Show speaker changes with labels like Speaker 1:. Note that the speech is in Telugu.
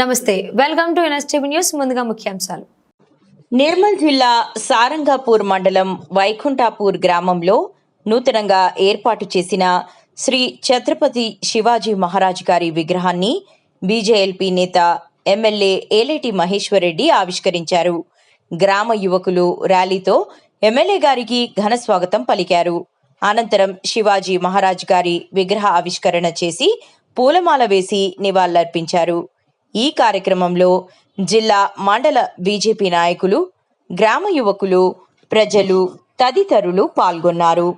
Speaker 1: నమస్తే వెల్కమ్ టు ఎన్ఎస్టీవీ న్యూస్. ముందుగా ముఖ్యాంశాలు.
Speaker 2: నిర్మల్ జిల్లా సారంగాపూర్ మండలం వైకుంఠాపూర్ గ్రామంలో నూతనంగా ఏర్పాటు చేసిన శ్రీ ఛత్రపతి శివాజీ మహారాజ్ గారి విగ్రహాన్ని బీజేఎల్పీ నేత ఎమ్మెల్యే ఏలేటి మహేశ్వరరెడ్డి ఆవిష్కరించారు. గ్రామ యువకులు ర్యాలీతో ఎమ్మెల్యే గారికి ఘన స్వాగతం పలికారు. అనంతరం శివాజీ మహారాజ్ గారి విగ్రహ ఆవిష్కరణ చేసి పూలమాల వేసి నివాళులర్పించారు. ఈ కార్యక్రమంలో జిల్లా మండల బీజేపీ నాయకులు గ్రామ యువకులు ప్రజలు తదితరులు పాల్గొన్నారు.